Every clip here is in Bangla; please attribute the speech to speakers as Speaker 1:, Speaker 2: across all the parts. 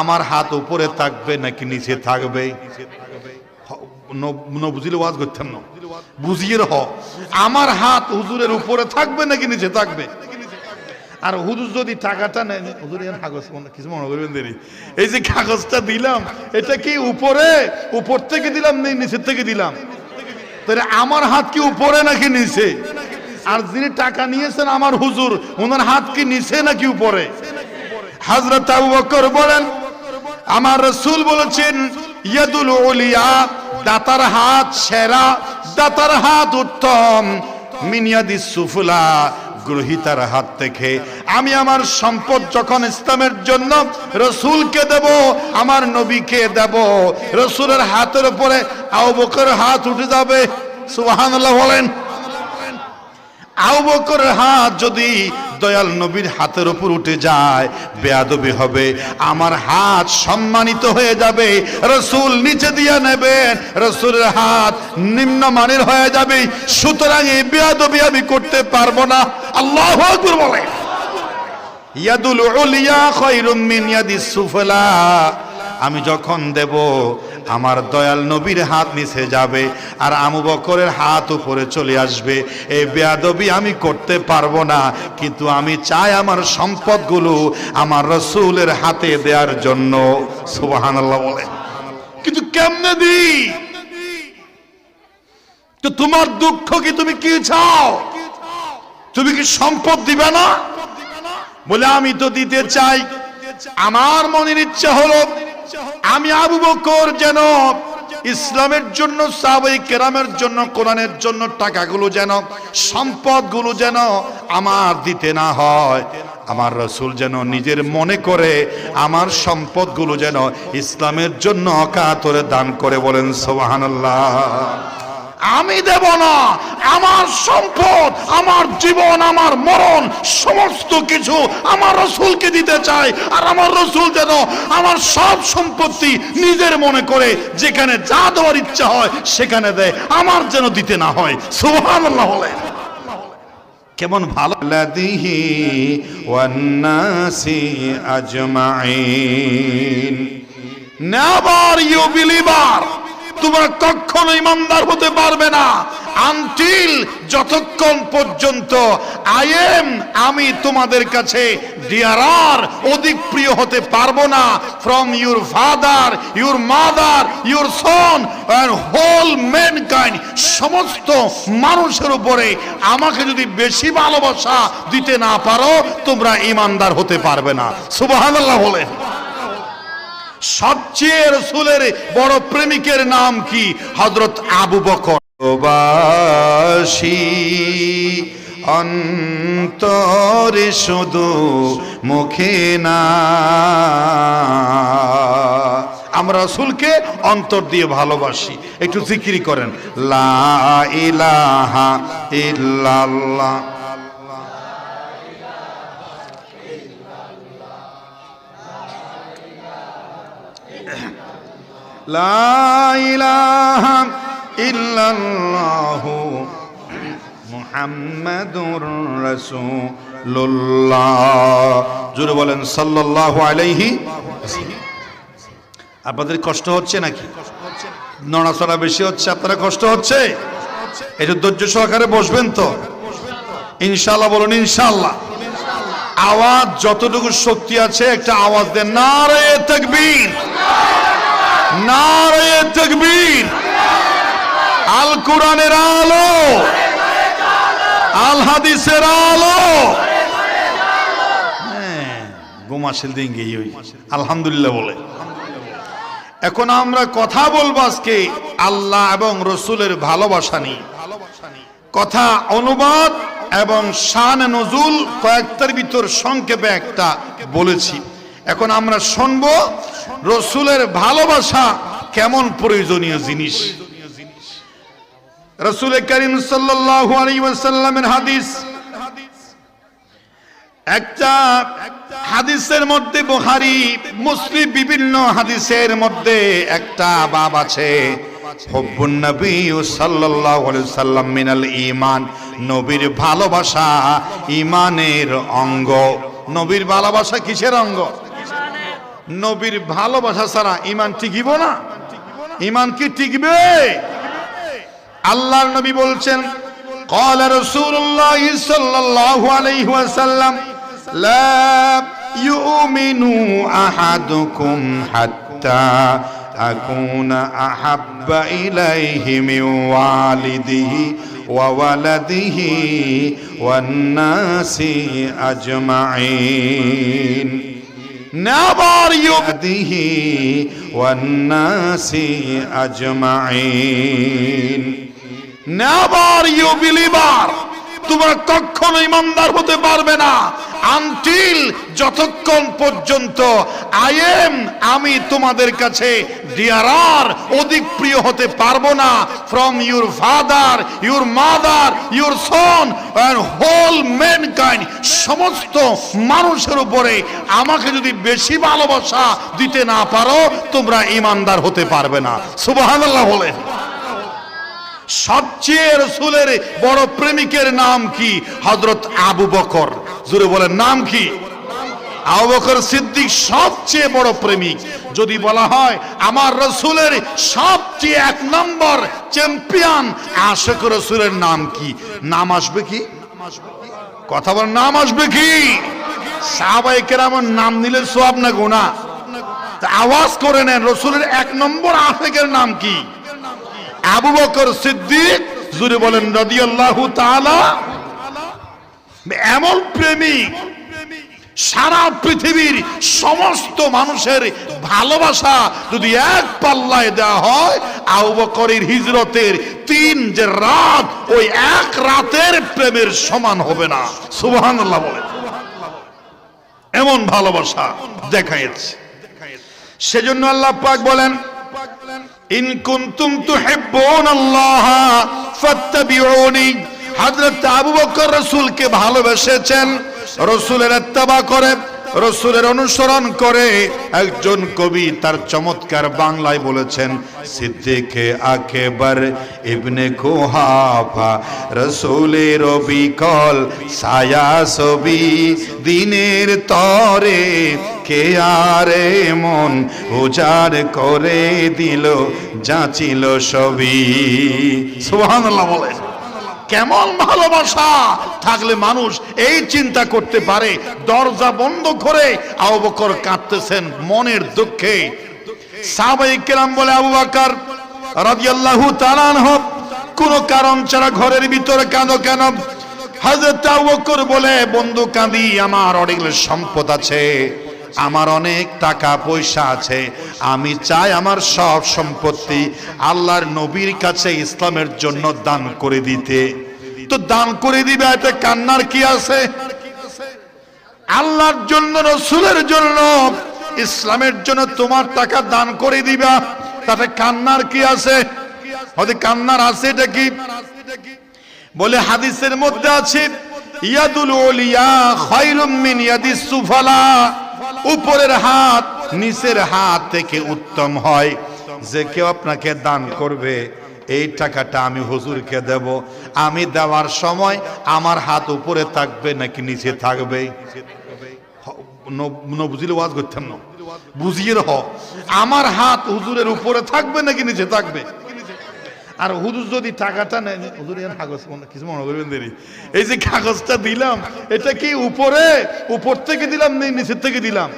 Speaker 1: আমার হাত উপরে থাকবে নাকি নিচে থাকবে? বুঝিলে ওয়াজ করতাম বুঝিয়ে আমার হাত হুজুরের উপরে থাকবে নাকি নিচে থাকবে? আর হুজুর যদি টাকাটা নেয়, হুজুর কাগজ কিছু মনে করবেন দেরি। এই যে কাগজটা দিলাম, এটা কি উপরে? উপর থেকে দিলাম নিচের থেকে দিলাম? তাহলে আমার হাত কি উপরে নাকি নিচে? আর যিনি টাকা নিয়েছেন, আমার হুজুর, ওনার হাত কি নিচে নাকি উপরে? হযরত আবু বকর বলেন, আমার রসুল বলেছেন, ইয়াদুল উলিয়া, দাতার হাত সেরা, দাতার হাত উত্তম মিনিয়াদি সুফুলা, গ্রহিতার হাত থেকে। আমি আমার সম্পদ যখন ইসলামের জন্য রসুলকে দেব, আমার নবীকে দেব, রসুলের হাতের উপরে আবু বকর হাত উঠে যাবে। সুবহানাল্লাহ বলেন। আবু বকরের হাত যদি দয়াল নবীর হাতের উপর উঠে যায়, বেয়াদবি হবে। আমার হাত সম্মানিত হয়ে যাবে, রসুল নিচে দিয়ে নেবেন, রসুলের হাত নিম্নমানের হয়ে যাবে। সুতরাং এই বেয়াদবি আমি করতে পারব না। আল্লাহ বলে। ইয়াদুল উলিয়া খায়রুম মিন ইয়াদিস সুফলা। আমি যখন দেব, আমার দয়াল নবীর হাত নিচে যাবে আর আমু বকরের হাত উপরে চলে আসবে। এই বেয়াদবি আমি করতে পারব না, কিন্তু আমি চাই আমার সম্পদগুলো আমার রসুলের হাতে দেওয়ার জন্য। সুবহানাল্লাহ বলে কিন্তু কেমনে দিই? তো তোমার দুঃখ কি তুমি কি চাও? তুমি কি সম্পদ দিবে না? বলে আমি তো দিতে চাই। আমার মনের ইচ্ছা হলো আমি আবু বকর যেন ইসলামের জন্য, সাহাবাই কেরামের জন্য, কোরআনের জন্য টাকাগুলো যেন, সম্পদগুলো যেন আমার দিতে না হয়। আমার রসুল যেন নিজের মনে করে আমার সম্পদগুলো যেন ইসলামের জন্য অকাতরে দান করে বলেন সোহানাল্লাহ আমি দেব না। আমার সম্পদ আমার জীবন আমার মরণ সমস্ত কিছু আমার রসুলকে দিতে চাই। আর আমার রসুল যেন আমার সব সম্পত্তি নিজের মনে করে যেখানে যা দেওয়ার ইচ্ছা হয় সেখানে দেয়। আমার যেন দিতে না হয়। সুবহানাল্লাহ বলে কেমন ভালো। লাদিহি ওয়ান্নাসি আজমাইন। নেভার ইউ বিলিভার তোমরা কখনো ইমানদার হতে পারবে না। আনটিল যতক্ষণ পর্যন্ত আই এম আমি তোমাদের কাছে ডিয়ারার অধিক প্রিয় হতে পারব না from your father your mother your son and whole mankind সমস্ত মানুষের উপরে আমাকে যদি বেশি ভালোবাসা দিতে না পারো, তোমরা ইমানদার হতে পারবে না। সুবহানাল্লাহ বলেন। সবচেয়ে রসুলের বড় প্রেমিকের নাম কি? হজরত আবু বকর। অন্তরে শুধু মুখে না। আমরা রসুলকে অন্তর দিয়ে ভালোবাসি। একটু জিকিরি করেন। লা ইলাহা ইল্লাল্লাহ। লাইলাহাম ইল্লাল্লাহু মুহাম্মাদুর বলেন, সাল্লাল্লাহু আলাইহি আপনাদের কষ্ট হচ্ছে নাকি? নড়াচড়া বেশি হচ্ছে, আপনারা কষ্ট হচ্ছে? এই এটা ধৈর্য সহকারে বসবেন তো। ইনশাল্লাহ বলুন ইনশাল্লাহ আওয়াজ যতটুকু শক্তি আছে, একটা আওয়াজ দেন না রে তকবীর। নারে তকবীর আল কোরআনের আলো। আল হাদিসের আলো। হ্যাঁ, গিয়ে ওই। আলহামদুলিল্লাহ বলে। এখন আমরা কথা বলব আজকে আল্লাহ এবং রসুলের ভালোবাসা নিয়ে। কথা অনুবাদ এবং শান নজুল কয়েকটার ভিতর সংক্ষেপে একটা বলেছি। এখন আমরা শুনব রসুলের ভালোবাসা কেমন প্রয়োজনীয় জিনিস? রসুল করিম ওয়াসাল্লামের হাদিস। একটা হাদিসের মধ্যে বুখারী, মুসলিম বিভিন্ন হাদিসের মধ্যে একটা বাব আছে। নবীর ভালোবাসা ঈমানের অঙ্গ। নবীর ভালোবাসা কিসের অঙ্গ? নবীর ভালোবাসা ছাড়া ইমান টিকিব না ইমান কি টিকবে আল্লাহর নবী বলছেন قال رسول الله صلى الله عليه وسلم لا يؤمن أحدكم حتى أكون أحب إليه من والده وولده والناس أجمعين নেভার ইউবদিহি ওয়ান্নাসি আজমাইন নেভার ইউ বিলিভার তোমরা কখনো ইমানদার হতে পারবে না আনটিল যতক্ষণ পর্যন্ত আই এম আমি তোমাদের কাছে ডিয়ারার অধিক প্রিয় হতে পারব না from your father your mother your son and whole mankind সমস্ত মানুষের উপরে আমাকে যদি বেশি ভালোবাসা দিতে না পারো, তোমরা ইমানদার হতে পারবে না। সুবহানাল্লাহ বলে সবচেয়ে রসুলের বড় প্রেমিকের নাম কি? হজরত আবু বকর। জুড়ে বলেন, নাম কি? আবু বকর সিদ্দিক সবচেয়ে বড় প্রেমিক। যদি বলা হয়, আমার রসুলের সবচেয়ে এক নম্বর চ্যাম্পিয়ন আশেক রসুলের নাম কি? নাম আসবে কি? কথা বল নাম আসবে কি? সাহাবাই কেরামের নাম নিলে সোয়াব না গোনা আওয়াজ করে নেন, রসুলের এক নম্বর আশেকের নাম কি? আবু বকর সিদ্দিক, জুড়ে বলেন রাদিয়াল্লাহু তাআলা, এমন প্রেমিক সারা পৃথিবীর সমস্ত মানুষের ভালোবাসা যদি এক পাল্লায় দেওয়া হয়, আবু বকরের হিজরতের তিন যে রাত, ওই এক রাতের প্রেমের সমান হবে না। সুবহানাল্লাহ বলে। এমন ভালোবাসা দেখাইছে সেজন্য আল্লাহ পাক বলেন ইন কুনতুম তুহিব্বুন আল্লাহ ফাত্তাবিউনি। হযরত আবু বকর রাসূলকে ভালোবেসেছেন রাসূলের ইত্তেবা করে। রসুলের অনুসরণ করে একজন কবি তার চমৎকার বাংলায় বলেছেন, সিদ্দিকে আকেবার ইবনে কুহাফা রসুলের বিকল ছায়া ছবি, দিনের তরে কে আরে মন উজাড় করে দিল, যাচিল সবই। সুবহানাল্লাহ বলেন কেমন ভালোবাসা? থাকলে মানুষ এই চিন্তা করতে পারে। দরজা বন্ধ করে আবু বকর কাঁদতেছেন মনের দুঃখে। সাহাবাই কেরাম বলে আবু বকর রাদিয়াল্লাহু তাআলা আনহু, কোন কারণ ছাড়া ঘরের ভিতরে কাঁদো কেন? হযরত আবু বকর বলে, বন্ধু, কাঁদি, আমার অনেক সম্পদ আছে। আমার অনেক টাকা পয়সা আছে। আমি চাই আমার সব সম্পত্তি আল্লাহর নবীর কাছে ইসলামের জন্য দান করে দিতে। তো দান করে দিবে, এতে কান্নার কি আছে? আল্লাহর জন্য, রসুলের জন্য, ইসলামের জন্য তোমার টাকা দান করে দিবা। তাতে কান্নার কি আছে? হয়তো কান্নার আছে এটা কি? বলে হাদিসের মধ্যে আছে, ইয়াদুল ওলিয়া খায়রুম মিন ইয়াদিস সুফালা। উপরের হাত নিচের হাত থেকে উত্তম হয়। যে কেউ আপনাকে দান করবে, এই টাকাটা আমি হুজুরকে দেব। আমি দেওয়ার সময় আমার হাত উপরে থাকবে নাকি নিচে থাকবে? বুঝিয়ে রহ আমার হাত হুজুরের উপরে থাকবে নাকি নিচে থাকবে? আর হুজুর যদি টাকাটা নেয় হুজুর কাগজ কিছু মনে করবেন দেরি। এই যে কাগজটা দিলাম, এটা কি উপরে? উপর থেকে দিলাম নিচের থেকে দিলাম?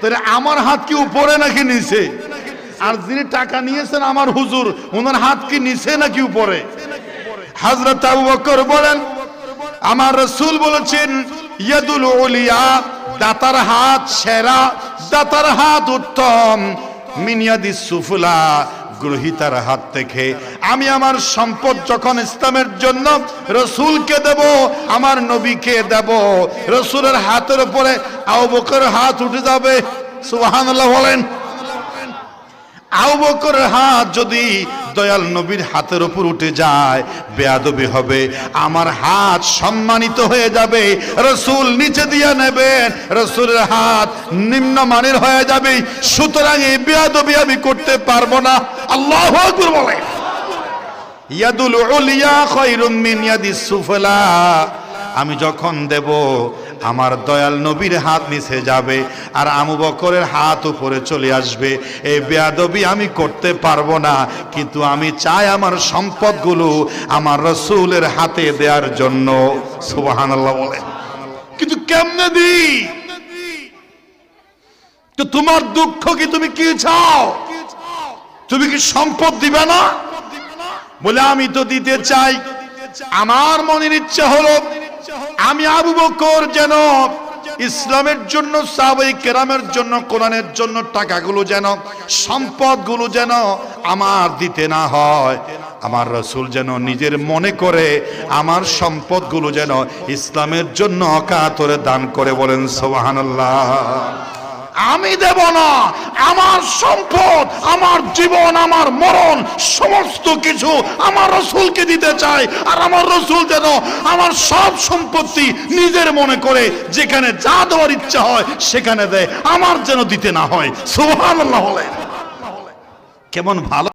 Speaker 1: তাহলে আমার হাত কি উপরে নাকি নিচে? আর যিনি টাকা নিয়েছেন আমার হুজুর, ওনার হাত কি নিচে নাকি উপরে? হাজরত বলেন, আমার রসুল বলেছেন, ইয়াদুল উলিয়া, দাতার হাত সেরা, দাতার হাত উত্তম, মিনিয়াদি সুফুলা গ্রহিতার হাত থেকে। আমি আমার সম্পদ যখন ইসলামের জন্য রসুলকে দেব, আমার নবীকে দেব, রসুলের হাতের উপরে আবকের বকর হাত উঠে যাবে। সুবহানাল্লাহ বলেন। আবু বকরের হাত যদি দয়াল নবীর হাতের উপর উঠে যায়, বেয়াদবি হবে। আমার হাত সম্মানিত হয়ে যাবে, রসুল নিচে দিয়ে নেবেন, রসুলের হাত নিম্নমানের হয়ে যাবে। সুতরাং এই বেয়াদবি আমি করতে পারব না। আল্লাহ বলে। ইয়াদুল উলিয়া খায়রুম মিন সুফলা। আমি যখন দেব আমার দয়াল নবীর হাত নিচে যাবে আর আমু বকরের হাত উপরে চলে আসবে। এই বেয়াদবি আমি করতে পারব না, কিন্তু আমি চাই আমার সম্পদগুলো আমার রসুলের হাতে দেওয়ার জন্য। সুবহানাল্লাহ বলে। কিন্তু কেমনে দিই? তো তোমার দুঃখ কি তুমি কি চাও? তুমি কি সম্পদ দিবে না? বলে আমি তো দিতে চাই। আমার মনের ইচ্ছা হলো আমি আবু বকর যেন ইসলামের জন্য সাহাবাই কেরামের জন্য, কোরআনের জন্য টাকাগুলো যেন, সম্পদগুলো যেন আমার দিতে না হয়। আমার রসুল যেন নিজের মনে করে আমার সম্পদগুলো যেন ইসলামের জন্য অকাতরে দান করে বলেন সোহানাল্লাহ আমি দেব না। আমার সম্পদ, আমার জীবন, আমার মরণ, সমস্ত কিছু আমার রসুলকে দিতে চাই। আর আমার রসুল যেন আমার সব সম্পত্তি নিজের মনে করে, যেখানে যা দেওয়ার ইচ্ছা হয়, সেখানে দেয়। আমার যেন দিতে না হয়। সুহান কেমন ভালো